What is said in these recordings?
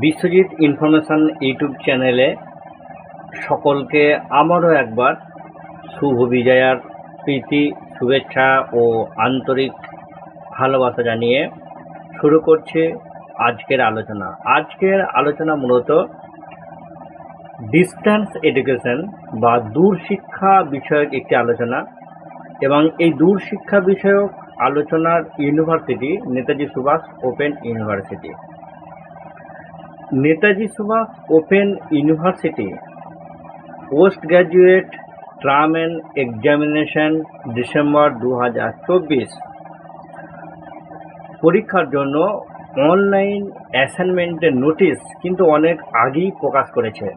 Biswajit information YouTube চ্যানেলে সকলকে আমারও একবার শুভ বিজয়ার প্রীতি, শুভেচ্ছা ও আন্তরিক ভালোবাসা জানিয়ে শুরু করছে আজকের আলোচনা। আজকের আলোচনা মূলত ডিস্ট্যান্স এডুকেশন বা দূর শিক্ষা বিষয়ক একটি আলোচনা এবং এই দূর শিক্ষা বিষয়ক আলোচনার university Netaji Subhas open university Netaji Subhas open university. Post graduate term and examination December দু হাজার চব্বিশ। পরীক্ষার জন্য অনলাইন অ্যাসাইনমেন্টের নোটিশ কিন্তু অনেক আগেই প্রকাশ করেছে।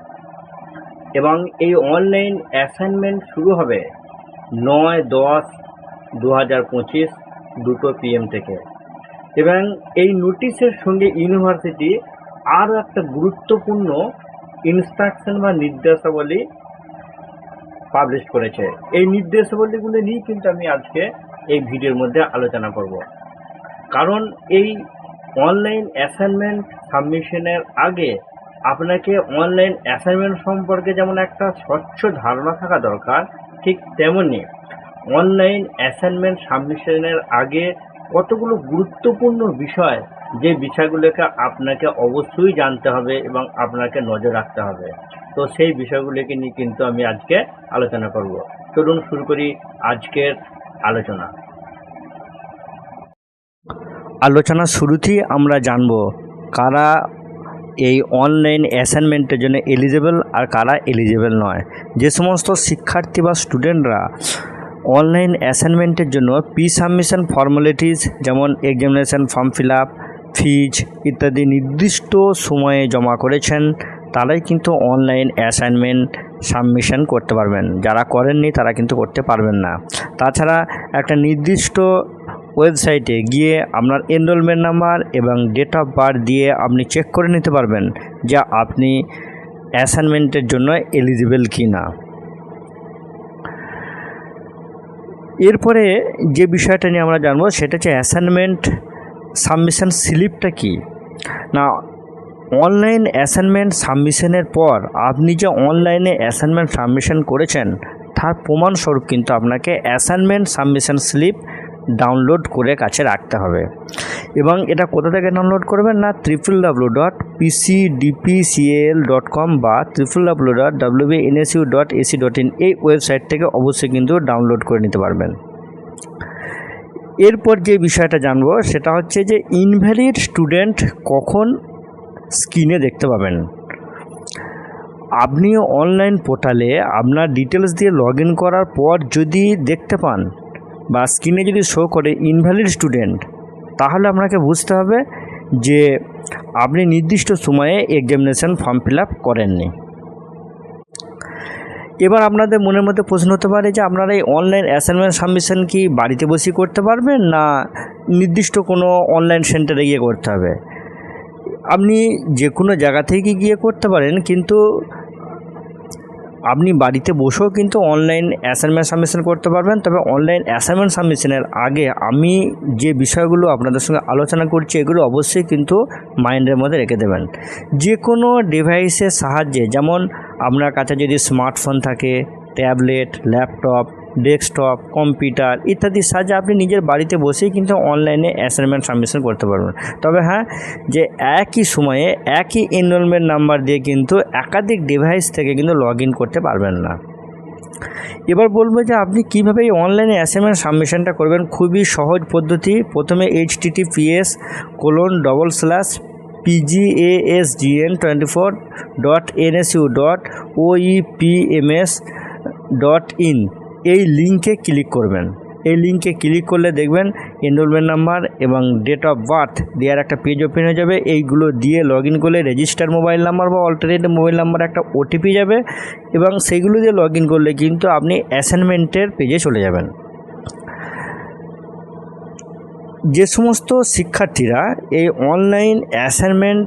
এবং এই অনলাইন অ্যাসাইনমেন্ট শুরু হবে নয় দশ দু হাজার পঁচিশ দুটো পিএম থেকে। এবং এই নোটিশের সঙ্গে ইউনিভার্সিটি আরও একটা গুরুত্বপূর্ণ ইনস্ট্রাকশন বা নির্দেশাবলী পাবলিশ করেছে। এই নির্দেশাবলীগুলো নিয়েই কিন্তু আমি আজকে এই ভিডিওর মধ্যে আলোচনা করব। কারণ এই অনলাইন অ্যাসাইনমেন্ট সাবমিশনের আগে আপনাকে অনলাইন অ্যাসাইনমেন্ট সম্পর্কে যেমন একটা স্বচ্ছ ধারণা থাকা দরকার, ঠিক তেমনি অনলাইন অ্যাসাইনমেন্ট সাবমিশনের আগে কতগুলো গুরুত্বপূর্ণ বিষয় যে বিষয়গুলোকে আপনাকে অবশ্যই জানতে হবে এবং আপনাকে নজর রাখতে হবে। তো সেই বিষয়গুলিকে নিয়ে কিন্তু আমি আজকে আলোচনা করব। চলুন শুরু করি আজকের আলোচনা। আলোচনার শুরুতেই আমরা জানব কারা এই অনলাইন অ্যাসাইনমেন্টের জন্য এলিজেবল আর কারা এলিজেবল নয়। যে সমস্ত শিক্ষার্থী বা স্টুডেন্টরা অনলাইন অ্যাসাইনমেন্টের জন্য পি সাবমিশন ফর্মালিটিস যেমন examination form fill up fees ইত্যাদি নির্দিষ্ট সময়ে জমা করেছেন, তারাই কিন্তু অনলাইন অ্যাসাইনমেন্ট সাবমিশন করতে পারবেন। যারা করেননি, তারা কিন্তু করতে পারবেন না। তাছাড়া একটা নির্দিষ্ট ওয়েবসাইটে গিয়ে আপনার এনরোলমেন্ট নাম্বার এবং ডেট অফ বার্থ দিয়ে আপনি চেক করে নিতে পারবেন যে আপনি অ্যাসাইনমেন্টের জন্য এলিজিবল কি না এরপরে যে বিষয়টা নিয়ে আমরা জানব, সেটা হচ্ছে অ্যাসাইনমেন্ট সাবমিশন স্লিপটা কি? না, অনলাইন অ্যাসাইনমেন্ট সাবমিশনের পর আপনি যে অনলাইনে অ্যাসাইনমেন্ট সাবমিশন করেছেন, তার প্রমাণস্বরূপ কিন্তু আপনাকে অ্যাসাইনমেন্ট সাবমিশন স্লিপ ডাউনলোড করে কাছে রাখতে হবে। এবং এটা কোথা থেকে ডাউনলোড করবেন না triple W dot PCDPCL dot com বা triple W dot WBNSU dot AC dot in এই ওয়েবসাইট থেকে অবশ্যই কিন্তু ডাউনলোড করে নিতে পারবেন। এরপর যে বিষয়টা জানব, সেটা হচ্ছে যে ইনভ্যালিড স্টুডেন্ট কখন স্ক্রিনে দেখতে পাবেন। আপনি অনলাইন পোর্টালে আপনার ডিটেলস দিয়ে লগ করার পর যদি দেখতে পান বা স্ক্রিনে যদি শো করে ইনভ্যালিড স্টুডেন্ট, তাহলে আপনাকে বুঝতে হবে যে আপনি নির্দিষ্ট সময়ে এক্সামিনেশন ফর্ম ফিল আপ করেননি। এবার আপনাদের মনের মধ্যে প্রশ্ন হতে পারে যে আপনারা এই অনলাইন অ্যাসাইনমেন্ট সাবমিশন কি বাড়িতে বসে করতে পারবেন না নির্দিষ্ট কোনো অনলাইন সেন্টারে গিয়ে করতে হবে? আপনি যে কোনো জায়গা থেকে গিয়ে করতে পারেন, কিন্তু আপনি বাড়িতে বসেও কিন্তু অনলাইন অ্যাসাইনমেন্ট সাবমিশন করতে পারবেন। তবে অনলাইন অ্যাসাইনমেন্ট সাবমিশনের আগে আমি যে বিষয়গুলো আপনাদের সঙ্গে আলোচনা করছি, এগুলো অবশ্যই কিন্তু মাইন্ডের মধ্যে রেখে দেবেন। যে কোনো ডিভাইসের সাহায্যে, যেমন আপনার কাছে যদি স্মার্টফোন থাকে ট্যাবলেট ল্যাপটপ ডেস্কটপ কম্পিউটার ইত্যাদির সাহায্যে আপনি নিজের বাড়িতে বসেই কিন্তু অনলাইনে অ্যাসাইনমেন্ট সাবমিশন করতে পারবেন। তবে হ্যাঁ যে একই সময়ে একই এনরোলমেন্ট নাম্বার দিয়ে কিন্তু একাধিক ডিভাইস থেকে কিন্তু লগ করতে পারবেন না। এবার বলব যে আপনি কীভাবে এই অনলাইনে অ্যাসাইনমেন্ট সাবমিশনটা করবেন? খুবই সহজ পদ্ধতি। প্রথমে H TTPS colon double slash PGASGN twenty four dot NSU dot OEPMS dot in এই লিঙ্কে ক্লিক করবেন। এই লিঙ্কে ক্লিক করলে দেখবেন এনরোলমেন্ট নাম্বার এবং ডেট অফ বার্থ দেওয়ার একটা পেজ ওপেন হয়ে যাবে। এইগুলো দিয়ে লগ ইন করলে রেজিস্টার মোবাইল নাম্বার বা অল্টারনেটিভ মোবাইল নাম্বার একটা ওটিপি যাবে এবং সেইগুলো দিয়ে লগ ইন করলে কিন্তু আপনি অ্যাসাইনমেন্টের পেজে চলে যাবেন। যে সমস্ত শিক্ষার্থীরা এই অনলাইন অ্যাসাইনমেন্ট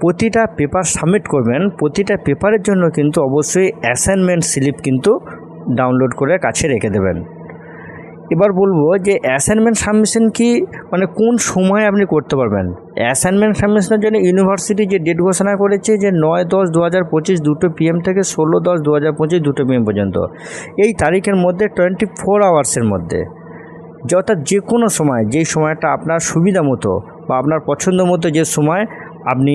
প্রতিটা পেপার সাবমিট করবেন, প্রতিটা পেপারের জন্য কিন্তু অবশ্যই অ্যাসাইনমেন্ট স্লিপ কিন্তু ডাউনলোড করে কাছে রেখে দেবেন। এবার বলব যে অ্যাসাইনমেন্ট সাবমিশন কি মানে কোন সময় আপনি করতে পারবেন? অ্যাসাইনমেন্ট সাবমিশনের জন্য ইউনিভার্সিটি যে ডেট ঘোষণা করেছে যে নয় দশ দু হাজার পঁচিশ দুটো পিএম থেকে ষোলো দশ দু হাজার পঁচিশ দুটো পিএম পর্যন্ত, এই তারিখের মধ্যে টোয়েন্টি ফোর আওয়ার্সের মধ্যে। অর্থাৎ যে কোনো সময়, যেই সময়টা আপনার সুবিধা মতো বা আপনার পছন্দ মতো যে সময় আপনি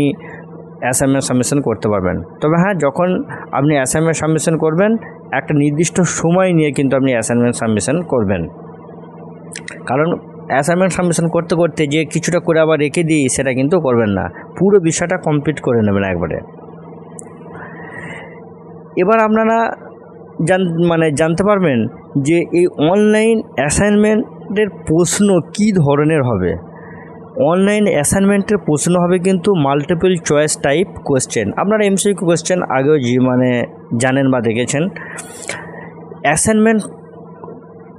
অ্যাসাইনমেন্ট সাবমিশন করতে পারবেন। তবে হ্যাঁ যখন আপনি অ্যাসাইনমেন্ট সাবমিশন করবেন একটা নির্দিষ্ট সময় নিয়ে কিন্তু আপনি অ্যাসাইনমেন্ট সাবমিশন করবেন। কারণ অ্যাসাইনমেন্ট সাবমিশন করতে করতে যে কিছুটা করে আবার রেখে দিই, সেটা কিন্তু করবেন না। পুরো বিষয়টা কমপ্লিট করে নেবেন একবারে। এবার আপনারা জান মানে জানতে পারবেন যে এই অনলাইন অ্যাসাইনমেন্টের প্রশ্ন কী ধরনের হবে? অনলাইন অ্যাসাইনমেন্টের প্রশ্ন হবে কিন্তু মাল্টিপল চয়েস টাইপ কোয়েশ্চেন আপনারা এমসিকিউ কোয়েশ্চেন আগেও জি মানে জানেন বা দেখেছেন। অ্যাসাইনমেন্ট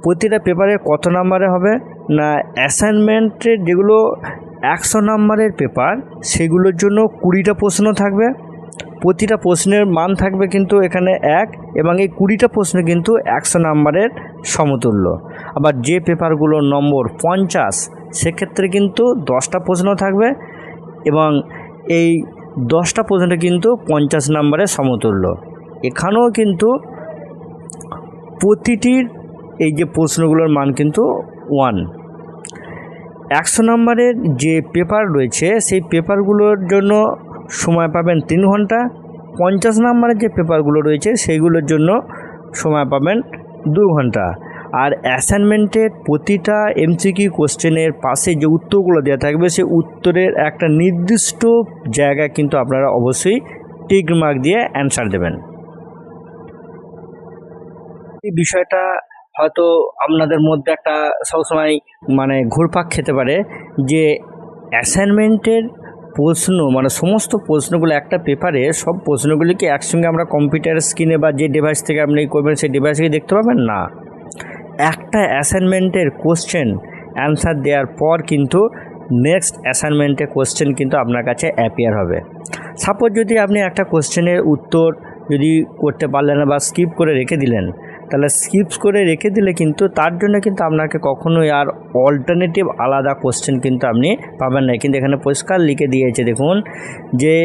প্রতিটা পেপারে কত নাম্বারে হবে? না অ্যাসাইনমেন্টের যেগুলো একশো নাম্বারের পেপার সেগুলোর জন্য কুড়িটা প্রশ্ন থাকবে। প্রতিটা প্রশ্নের মান থাকবে কিন্তু এখানে এক, এবং এই কুড়িটা প্রশ্ন কিন্তু একশো নাম্বারের সমতুল্য। আবার যে পেপারগুলোর নম্বর পঞ্চাশ সেক্ষেত্রে কিন্তু দশটা প্রশ্ন থাকবে এবং এই দশটা প্রশ্ন কিন্তু পঞ্চাশ নাম্বারের সমতুল্য। এখানেও কিন্তু প্রতিটির এই যে প্রশ্নগুলোর মান কিন্তু ওয়ান। একশো নম্বরের যে পেপার রয়েছে, সেই পেপারগুলোর জন্য সময় পাবেন তিন ঘণ্টা। পঞ্চাশ নম্বরের যে পেপারগুলো রয়েছে সেইগুলোর জন্য সময় পাবেন দু ঘণ্টা। আর অ্যাসাইনমেন্টের প্রতিটা এমসিকিউ কোশ্চেনের পাশে যে উত্তরগুলো দেওয়া থাকবে সেই উত্তরের একটা নির্দিষ্ট জায়গা কিন্তু আপনারা অবশ্যই টিক মার্ক দিয়ে অ্যান্সার দেবেন। এই বিষয়টা হয়তো আপনাদের মধ্যে একটা সবসময় মানে ঘুরপাক খেতে পারে যে অ্যাসাইনমেন্টের প্রশ্ন মানে সমস্ত প্রশ্নগুলো একটা পেপারে সব প্রশ্নগুলিকে একসঙ্গে আমরা কম্পিউটার স্ক্রিনে বা যে ডিভাইস থেকে আপনি করবেন, সেই ডিভাইস থেকে দেখতে পাবেন? না। একটা অ্যাসাইনমেন্টের কোশ্চেন অ্যান্সার দেওয়ার পর কিন্তু নেক্সট অ্যাসাইনমেন্টের কোশ্চেন কিন্তু আপনার কাছে অ্যাপিয়ার হবে। সাপোজ যদি আপনি একটা কোশ্চেনের উত্তর যদি করতে পারলেন বা স্কিপ করে রেখে দিলেন, তাহলে স্কিপ করে রেখে দিলে কিন্তু তার জন্য কিন্তু আপনাকে কখনোই আর অল্টারনেটিভ আলাদা কোশ্চেন কিন্তু আপনি পাবেন না। কিন্তু এখানে পরিষ্কার লিখে দিয়েছে দেখুন যে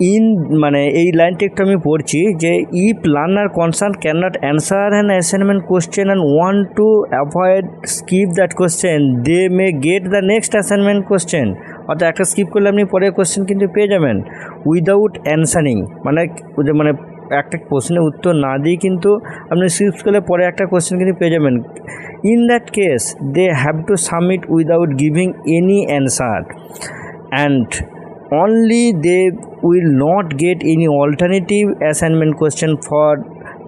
ইন মানে এই লাইনটা একটু আমি পড়ছি যে if learner concern can not answer an assignment question and want to avoid skip that question they may get the next assignment question অর্থাৎ একটা স্কিপ করলে আপনি পরের কোশ্চেন কিন্তু পেয়ে যাবেন উইদাউট অ্যান্সারিং মানে মানে একটা প্রশ্নের উত্তর না দিয়ে কিন্তু আপনি স্কিপ করলে পরে একটা কোশ্চেন কিন্তু পেয়ে যাবেন। In that case they have to submit without giving any answer and only they will not get any alternative assignment question for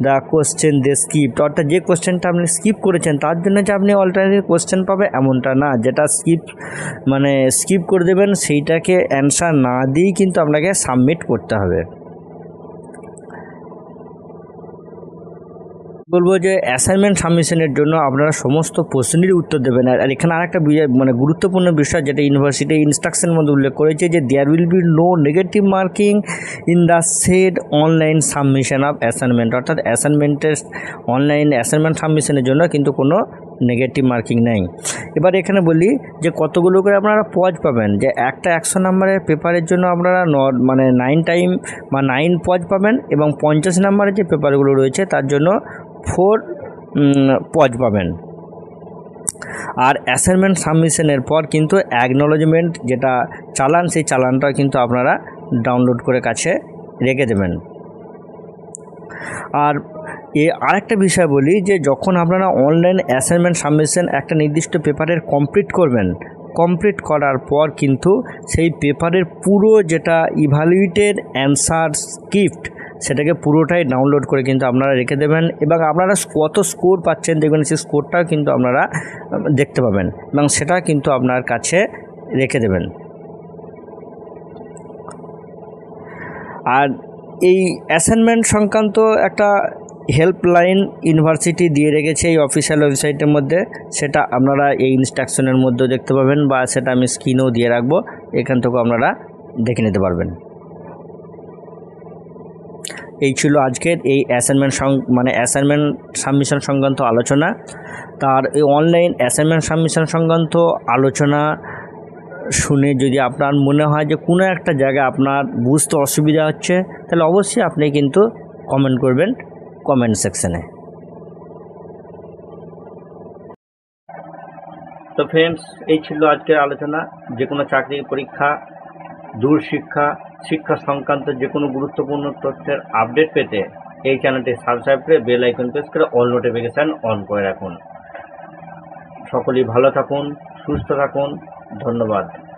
the question they skip অর্থাৎ যে কোশ্চেনটা আপনি স্কিপ করেছেন, তার জন্য যে আপনি অল্টারনেটিভ কোশ্চেন পাবে এমনটা না। যেটা স্কিপ মানে স্কিপ করে দেবেন, সেইটাকে অ্যান্সার না দিয়েই কিন্তু আপনাকে সাবমিট করতে হবে। বলব যে অ্যাসাইনমেন্ট সাবমিশনের জন্য আপনারা সমস্ত প্রশ্নেরই উত্তর দেবেন। আর এখানে আরেকটা মানে গুরুত্বপূর্ণ বিষয় যেটা ইউনিভার্সিটি ইনস্ট্রাকশনের মধ্যে উল্লেখ করেছে যে there will be no negative marking in the said online submission of assignment অর্থাৎ অ্যাসাইনমেন্টের অনলাইন অ্যাসাইনমেন্ট সাবমিশনের জন্য কিন্তু কোনো নেগেটিভ মার্কিং নেই। এবার এখানে বলি যে কতগুলো করে আপনারা পজ পাবেন, যে একটা একশো নাম্বারের পেপারের জন্য আপনারা ন মানে নাইন টাইম বা নাইন পজ পাবেন এবং পঞ্চাশ নাম্বারের যে পেপারগুলো রয়েছে তার জন্য ফোর পজ পাবেন। আর অ্যাসাইনমেন্ট সাবমিশনের পর কিন্তু অ্যাকনোলজমেন্ট যেটা চালান, সেই চালানটা কিন্তু আপনারা ডাউনলোড করে কাছে রেখে দেবেন। আর এ আরেকটা বিষয় বলি যে, যখন আপনারা অনলাইন অ্যাসাইনমেন্ট সাবমিশন একটা নির্দিষ্ট পেপারের কমপ্লিট করবেন কমপ্লিট করার পর কিন্তু সেই পেপারের পুরো যেটা ইভ্যালুয়েটেড অ্যান্সার স্ক্রিপ্ট সেটাকে পুরোটাই ডাউনলোড করে কিন্তু আপনারা রেখে দেবেন এবং আপনারা কত স্কোর পাচ্ছেন দেখবেন সেই স্কোরটাও কিন্তু আপনারা দেখতে পাবেন এবং সেটা কিন্তু আপনার কাছে রেখে দেবেন। আর এই অ্যাসাইনমেন্ট সংক্রান্ত একটা হেল্পলাইন ইউনিভার্সিটি দিয়ে রেখেছে এই অফিসিয়াল ওয়েবসাইটের মধ্যে, সেটা আপনারা এই ইনস্ট্রাকশনের মধ্যেও দেখতে পাবেন বা সেটা আমি স্ক্রিনেও দিয়ে রাখব, এখান থেকেও আপনারা দেখে নিতে পারবেন। এই ছিল আজকের এই অ্যাসাইনমেন্ট মানে অ্যাসাইনমেন্ট সাবমিশন সংক্রান্ত আলোচনা। তার এই অনলাইন অ্যাসাইনমেন্ট সাবমিশন সংক্রান্ত আলোচনা শুনে যদি আপনার মনে হয় যে কোনো একটা জায়গায় আপনার বুঝতে অসুবিধা হচ্ছে, তাহলে অবশ্যই আপনি কিন্তু কমেন্ট করবেন কমেন্ট সেকশনে তো ফ্রেন্ডস এই ছিল আজকের আলোচনা। যে কোনো চাকরির পরীক্ষা দূর শিক্ষা শিক্ষা সংক্রান্ত যে কোনো গুরুত্বপূর্ণ তথ্যের আপডেট পেতে এই চ্যানেলটি সাবস্ক্রাইব করে বেল আইকন প্রেস করে অল নোটিফিকেশান অন করে রাখুন। সকলেই ভালো থাকুন, সুস্থ থাকুন। ধন্যবাদ।